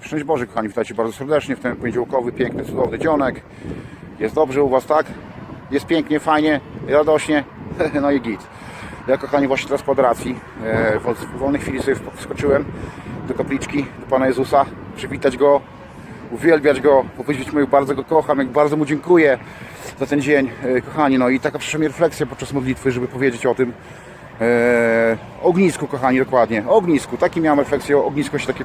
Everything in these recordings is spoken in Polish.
Szczęść Boże, kochani, witajcie bardzo serdecznie w ten poniedziałkowy, piękny, cudowny dzionek. Jest dobrze u Was, tak? Jest pięknie, fajnie, radośnie, no i git. Ja, kochani, właśnie teraz po adoracji, e, w w wolnej chwili sobie wskoczyłem do kapliczki, do Pana Jezusa, przywitać Go, uwielbiać Go, powiedzieć Mu, jak bardzo Go kocham, jak bardzo Mu dziękuję za ten dzień, e, kochani. No i taka przyszła mi refleksja podczas modlitwy, żeby powiedzieć o tym, e, ognisku, kochani, dokładnie. Ognisku. Taki miałem refleksję o ognisku, się takie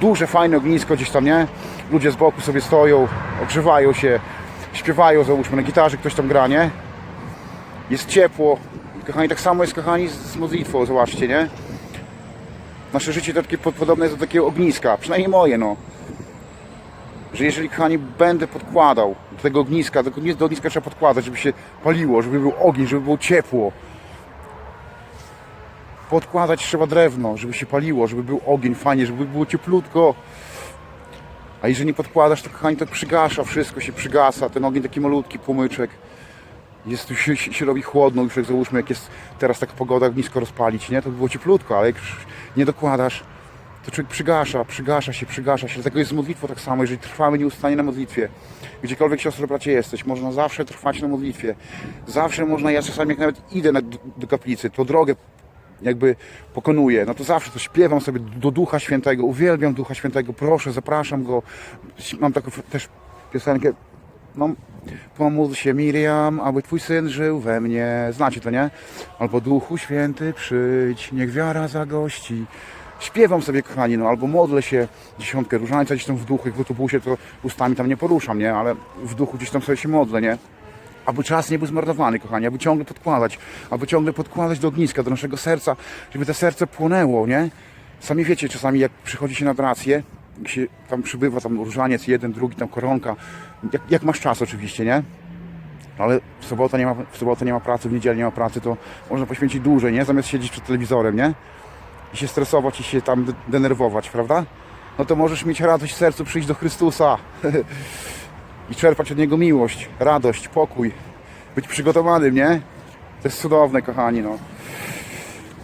duże, fajne ognisko gdzieś tam, nie? Ludzie z boku sobie stoją, ogrzewają się, śpiewają, załóżmy, na gitarze ktoś tam gra, nie? Jest ciepło. Kochani, tak samo jest, kochani, z, modlitwą, zobaczcie, nie? Nasze życie to takie, podobne jest do takiego ogniska, przynajmniej moje, no. Że jeżeli, kochani, będę podkładał do tego ogniska, do ogniska trzeba podkładać, żeby się paliło, żeby był ogień, żeby było ciepło, podkładać trzeba drewno, żeby się paliło, żeby był ogień fajnie, żeby było cieplutko. A jeżeli nie podkładasz, to kochani, to przygasza, wszystko się przygasa, ten ogień taki malutki płomyczek. Jest, się, się, robi chłodno, już jak załóżmy, jak jest teraz taka pogoda, nisko rozpalić, nie? To by było cieplutko, ale jak nie dokładasz, to człowiek przygasza, przygasza się, przygasza się. Dlatego jest z modlitwą tak samo, jeżeli trwamy nieustannie na modlitwie. Gdziekolwiek siostro, bracie jesteś, można zawsze trwać na modlitwie. Zawsze można, ja czasami jak nawet idę do kaplicy, to drogę jakby pokonuję, no to zawsze to śpiewam sobie do Ducha Świętego, uwielbiam Ducha Świętego, proszę, zapraszam Go. Mam taką też piosenkę, no, pomódl się Miriam, aby Twój Syn żył we mnie. Znacie to, nie? Albo Duchu Święty przyjdź, niech wiara zagości. Śpiewam sobie, kochani, no albo modlę się dziesiątkę różańca gdzieś tam w duchu, jak w autobusie, to ustami tam nie poruszam, nie? Ale w duchu gdzieś tam sobie się modlę, nie? Aby czas nie był zmarnowany, kochani, aby ciągle podkładać, aby ciągle podkładać do ogniska, do naszego serca, żeby to serce płonęło, nie? Sami wiecie, czasami jak przychodzi się nad rację, jak się tam przybywa tam różaniec, jeden, drugi, tam koronka, jak, jak masz czas oczywiście, nie? Ale w sobotę, nie ma, w sobotę nie ma pracy, w niedzielę nie ma pracy, to można poświęcić dłużej, nie? Zamiast siedzieć przed telewizorem, nie? I się stresować i się tam de- denerwować, prawda? No to możesz mieć radość w sercu, przyjść do Chrystusa i czerpać od Niego miłość, radość, pokój, być przygotowanym, nie? To jest cudowne, kochani, no.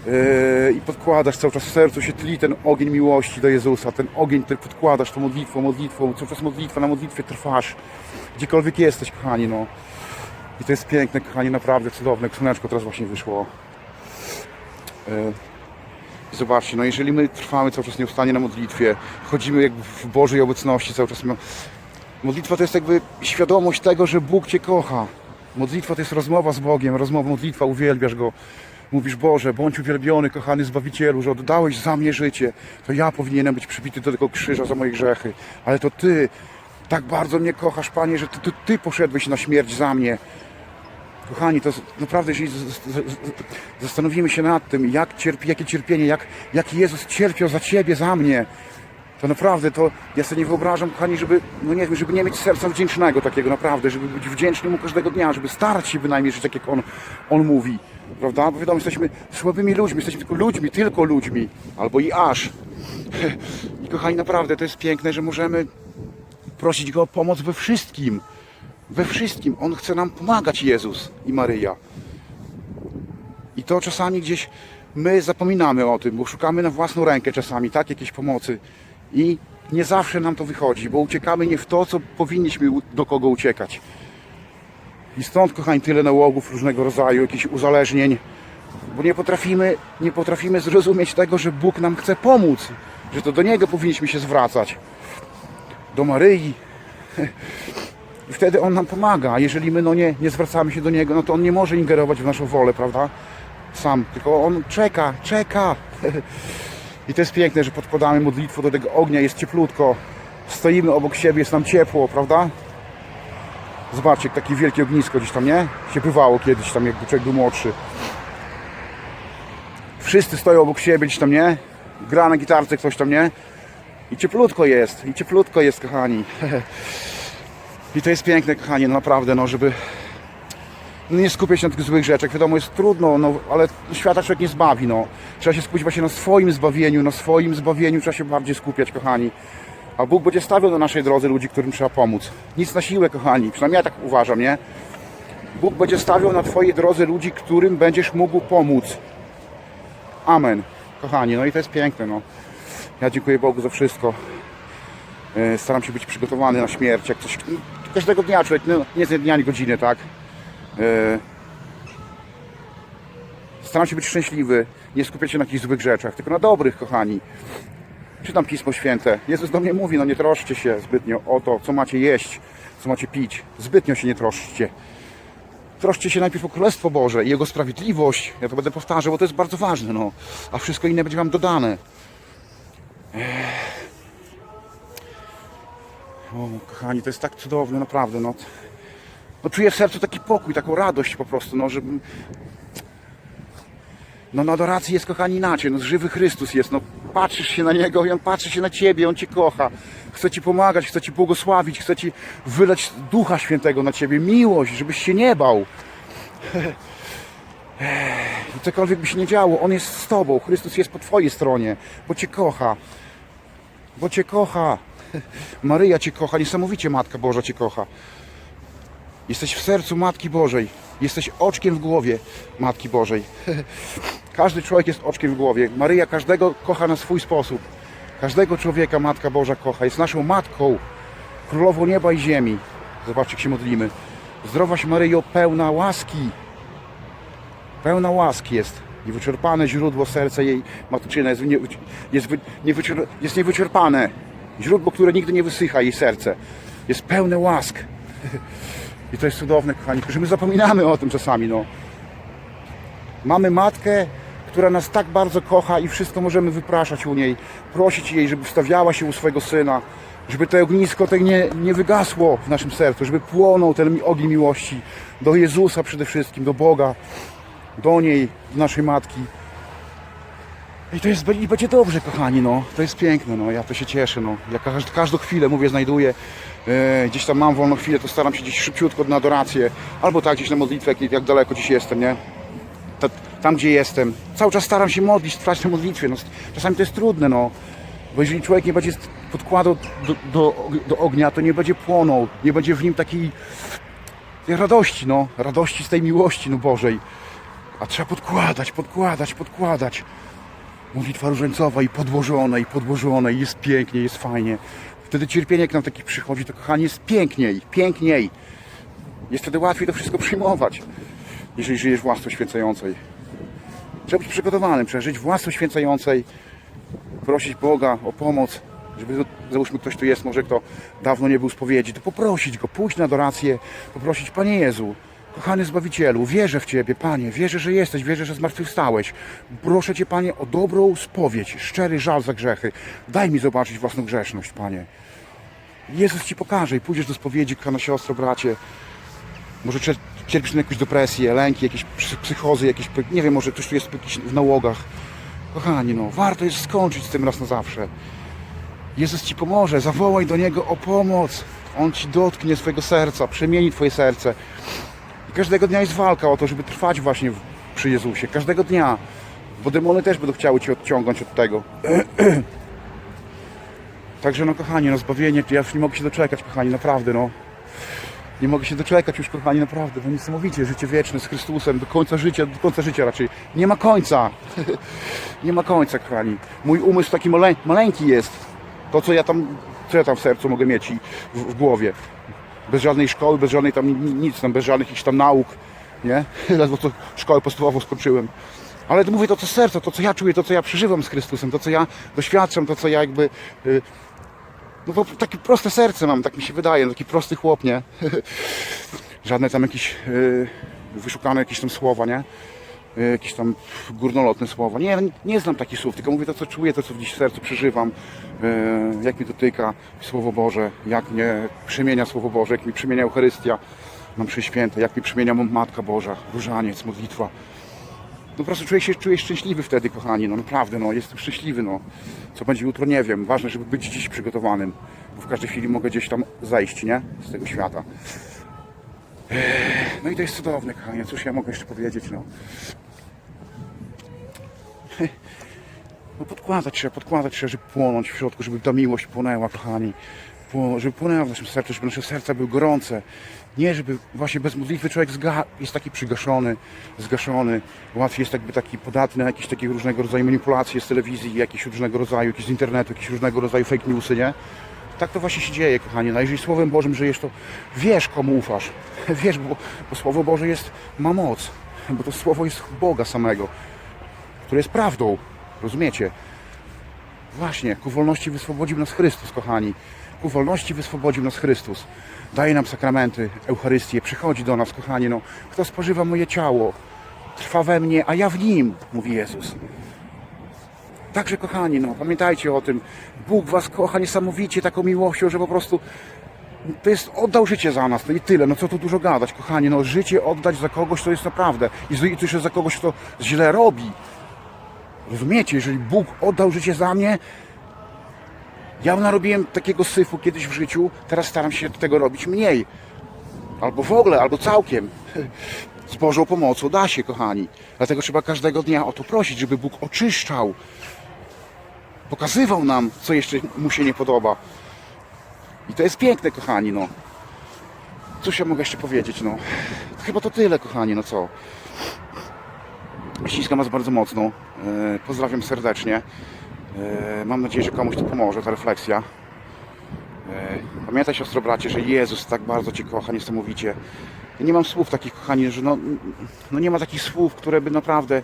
Yy, I podkładasz cały czas w sercu, się tli ten ogień miłości do Jezusa, ten ogień, który podkładasz tą modlitwą, modlitwą, cały czas modlitwa, na modlitwie trwasz, gdziekolwiek jesteś, kochani, no. I to jest piękne, kochani, naprawdę cudowne, jak słoneczko teraz właśnie wyszło. Yy, Zobaczcie, no jeżeli my trwamy cały czas nieustannie na modlitwie, chodzimy jakby w Bożej obecności cały czas, Modlitwa to jest jakby świadomość tego, że Bóg Cię kocha. Modlitwa to jest rozmowa z Bogiem, rozmowa, modlitwa, uwielbiasz Go. Mówisz, Boże, bądź uwielbiony, kochany Zbawicielu, że oddałeś za mnie życie. To ja powinienem być przybity do tego krzyża za moje grzechy. Ale to Ty tak bardzo mnie kochasz, Panie, że Ty, ty, ty poszedłeś na śmierć za mnie. Kochani, to naprawdę, jeżeli zastanowimy się nad tym, jak cierpi, jakie cierpienie, jak, jak Jezus cierpiał za Ciebie, za mnie, to naprawdę, to ja sobie nie wyobrażam, kochani, żeby, no nie wiem, żeby nie mieć serca wdzięcznego takiego, naprawdę, żeby być wdzięcznym mu każdego dnia, żeby starać się bynajmniej żyć tak, jak on, on mówi, prawda? Bo wiadomo, jesteśmy słabymi ludźmi, jesteśmy tylko ludźmi, tylko ludźmi, albo i aż. I kochani, naprawdę, to jest piękne, że możemy prosić Go o pomoc we wszystkim, we wszystkim. On chce nam pomagać, Jezus i Maryja. I to czasami gdzieś my zapominamy o tym, bo szukamy na własną rękę czasami, tak, jakiejś pomocy. I nie zawsze nam to wychodzi, bo uciekamy nie w to, co powinniśmy do kogo uciekać. I stąd, kochani, tyle nałogów różnego rodzaju, jakichś uzależnień, bo nie potrafimy, nie potrafimy zrozumieć tego, że Bóg nam chce pomóc, że to do Niego powinniśmy się zwracać. Do Maryi. I wtedy On nam pomaga, a jeżeli my no nie, nie zwracamy się do Niego, no to On nie może ingerować w naszą wolę, prawda? Sam, tylko On czeka, czeka. I to jest piękne, że podkładamy modlitwę do tego ognia, jest cieplutko, stoimy obok siebie, jest nam ciepło, prawda? Zobaczcie, jak takie wielkie ognisko gdzieś tam, nie? Się bywało kiedyś tam, jak człowiek był młodszy. Wszyscy stoją obok siebie gdzieś tam, nie? Gra na gitarce ktoś tam, nie? I cieplutko jest, i cieplutko jest, kochani. I to jest piękne, kochani, no naprawdę, no, żeby nie skupiać się na tych złych rzeczach. Wiadomo, jest trudno, no, ale świata człowiek nie zbawi. No. Trzeba się skupić właśnie na swoim zbawieniu, na swoim zbawieniu trzeba się bardziej skupiać, kochani. A Bóg będzie stawiał na naszej drodze ludzi, którym trzeba pomóc. Nic na siłę, kochani. Przynajmniej ja tak uważam, nie? Bóg będzie stawiał na Twojej drodze ludzi, którym będziesz mógł pomóc. Amen. Kochani, no i to jest piękne, no. Ja dziękuję Bogu za wszystko. E, Staram się być przygotowany na śmierć, jak coś... Każdego dnia człowiek, no, nie z dnia, ani godziny, tak? E, Staram się być szczęśliwy, nie skupiać się na jakichś złych rzeczach, tylko na dobrych, kochani. Czytam Pismo Święte. Jezus do mnie mówi, no nie troszczcie się zbytnio o to, co macie jeść, co macie pić. Zbytnio się nie troszczcie. Troszczcie się najpierw o Królestwo Boże i Jego sprawiedliwość. Ja to będę powtarzał, bo to jest bardzo ważne, no. A wszystko inne będzie Wam dodane. O, kochani, to jest tak cudowne, naprawdę, no. No czuję w sercu taki pokój, taką radość po prostu, no, że no na adoracji jest, kochani, inaczej. No żywy Chrystus jest. No patrzysz się na Niego i On patrzy się na Ciebie. On Cię kocha. Chce Ci pomagać, chce Ci błogosławić, chce Ci wylać Ducha Świętego na Ciebie. Miłość, żebyś się nie bał. Cokolwiek by się nie działo, On jest z Tobą. Chrystus jest po Twojej stronie, bo Cię kocha. Bo Cię kocha. Maryja Cię kocha. Niesamowicie Matka Boża Cię kocha. Jesteś w sercu Matki Bożej. Jesteś oczkiem w głowie Matki Bożej. Każdy człowiek jest oczkiem w głowie. Maryja każdego kocha na swój sposób. Każdego człowieka Matka Boża kocha. Jest naszą Matką, Królową nieba i ziemi. Zobaczcie, jak się modlimy. Zdrowaś Maryjo, pełna łaski. Pełna łaski jest. Niewyczerpane źródło serca jej matczyne jest, nie, jest, jest niewyczerpane. Źródło, które nigdy nie wysycha, jej serce. Jest pełne łask. I to jest cudowne, kochani, że my zapominamy o tym czasami, no. Mamy matkę, która nas tak bardzo kocha i wszystko możemy wypraszać u niej, prosić jej, żeby wstawiała się u swojego syna, żeby to ognisko tak nie, nie wygasło w naszym sercu, żeby płonął ten ogień miłości do Jezusa przede wszystkim, do Boga, do niej, do naszej matki. I to jest, i będzie dobrze, kochani, no. To jest piękne, no. Ja to się cieszę, no. Ja każ, każdą chwilę, mówię, znajduję. E, gdzieś tam mam wolną chwilę, to staram się gdzieś szybciutko na adorację. Albo tak, gdzieś na modlitwę, jak, daleko gdzieś jestem, nie? Ta, tam, gdzie jestem. Cały czas staram się modlić, trwać na modlitwie. No, czasami to jest trudne, no. Bo jeżeli człowiek nie będzie podkładał do, do, do ognia, to nie będzie płonął. Nie będzie w nim takiej tej radości, no. Radości z tej miłości, no Bożej. A trzeba podkładać, podkładać, podkładać modlitwa różańcowa i podłożone, i podłożone, i jest pięknie, jest fajnie. Wtedy cierpienie, jak nam taki przychodzi, to kochanie, jest piękniej, piękniej. Jest wtedy łatwiej to wszystko przyjmować, jeżeli żyjesz w święcającej. Trzeba być przygotowanym, trzeba żyć w święcającej, prosić Boga o pomoc, żeby, załóżmy, ktoś tu jest, może kto dawno nie był spowiedzi, to poprosić Go, pójść na adorację, poprosić, Panie Jezu, kochany Zbawicielu, wierzę w Ciebie, Panie, wierzę, że jesteś, wierzę, że zmartwychwstałeś. Proszę Cię, Panie, o dobrą spowiedź, szczery żal za grzechy. Daj mi zobaczyć własną grzeszność, Panie. Jezus Ci pokaże i pójdziesz do spowiedzi, kochana siostro, bracie. Może cie- cierpisz na jakąś depresję, lęki, jakieś psy- psychozy, jakieś, nie wiem, może ktoś tu jest w nałogach. Kochani, no, warto jest skończyć z tym raz na zawsze. Jezus Ci pomoże, zawołaj do Niego o pomoc. On Ci dotknie swojego serca, przemieni Twoje serce. Każdego dnia jest walka o to, żeby trwać właśnie przy Jezusie. Każdego dnia. Bo demony też będą chciały Cię odciągnąć od tego. Także no kochani, no zbawienie, ja już nie mogę się doczekać, kochani, naprawdę, no. Nie mogę się doczekać już, kochani, naprawdę. No niesamowicie, życie wieczne z Chrystusem, do końca życia, do końca życia raczej. Nie ma końca. nie ma końca, kochani. Mój umysł taki male, maleńki jest. To, co ja tam, co ja tam w sercu mogę mieć i w, w głowie. Bez żadnej szkoły, bez żadnej tam ni- nic, tam, bez żadnych jakichś tam nauk, nie? Ledwo co szkołę podstawową skończyłem. Ale mówię to, co z serca, to, co ja czuję, to, co ja przeżywam z Chrystusem, to, co ja doświadczam, to, co ja jakby... y, no bo takie proste serce mam, tak mi się wydaje, taki prosty chłop, nie? Żadne tam jakieś y, wyszukane jakieś tam słowa, nie? Y, jakieś tam górnolotne słowa. Nie, nie znam takich słów, tylko mówię to, co czuję, to, co w sercu przeżywam, y, jak mi dotyka Słowo Boże, jak mnie przemienia Słowo Boże, jak mi przemienia Eucharystia na mszy święte, jak mi przemienia Matka Boża, różaniec, modlitwa. No po prostu czuję się, czuję szczęśliwy wtedy, kochani, no naprawdę, no jestem szczęśliwy, no. Co będzie jutro, nie wiem. Ważne, żeby być dziś przygotowanym, bo w każdej chwili mogę gdzieś tam zajść, nie? Z tego świata. No i to jest cudowne, kochanie, cóż ja mogę jeszcze powiedzieć, no. No podkładać trzeba, podkładać trzeba, żeby płonąć w środku, żeby ta miłość płonęła, kochani. Żeby płonęła w naszym sercu, żeby nasze serca były gorące. Nie, żeby właśnie bez modlitwy człowiek jest taki przygaszony, zgaszony. Łatwiej jest jakby taki podatny na jakieś takie różnego rodzaju manipulacje z telewizji, jakieś różnego rodzaju, jakieś z internetu, jakieś różnego rodzaju fake newsy, nie? Tak to właśnie się dzieje, kochanie. No jeżeli Słowem Bożym żyjesz, to wiesz, komu ufasz. Wiesz, bo, bo Słowo Boże jest, ma moc. Bo to Słowo jest Boga samego, które jest prawdą. Rozumiecie? Właśnie, ku wolności wyswobodził nas Chrystus, kochani. Ku wolności wyswobodził nas Chrystus. Daje nam sakramenty, Eucharystię, przychodzi do nas, kochani. No, kto spożywa moje ciało, trwa we mnie, a ja w nim, mówi Jezus. Także kochani, no pamiętajcie o tym. Bóg was kocha niesamowicie taką miłością, że po prostu to jest, oddał życie za nas, no i tyle, no co tu dużo gadać, kochani, no życie oddać za kogoś to jest naprawdę, i to jeszcze za kogoś, kto źle robi. Rozumiecie, jeżeli Bóg oddał życie za mnie, ja narobiłem takiego syfu kiedyś w życiu, teraz staram się tego robić mniej. Albo w ogóle, albo całkiem. Z Bożą pomocą da się, kochani. Dlatego trzeba każdego dnia o to prosić, żeby Bóg oczyszczał. Pokazywał nam, co jeszcze mu się nie podoba. I to jest piękne, kochani, no. Cóż ja mogę jeszcze powiedzieć, no. Chyba to tyle, kochani, no co. Ściskam Was bardzo mocno. E, Pozdrawiam serdecznie. E, Mam nadzieję, że komuś to pomoże, ta refleksja. E, Pamiętaj, siostro bracie, że Jezus tak bardzo Cię kocha, niesamowicie. Ja nie mam słów takich, kochani, że no, no nie ma takich słów, które by naprawdę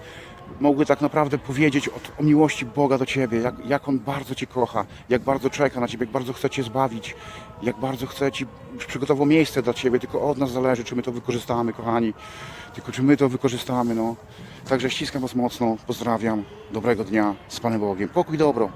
mogły tak naprawdę powiedzieć o, o miłości Boga do Ciebie, jak, jak On bardzo Cię kocha, jak bardzo czeka na Ciebie, jak bardzo chce Cię zbawić, jak bardzo chce Ci, przygotował miejsce dla Ciebie, tylko od nas zależy, czy my to wykorzystamy, kochani, tylko czy my to wykorzystamy, no. Także ściskam Was mocno, pozdrawiam, dobrego dnia, z Panem Bogiem, pokój, dobro.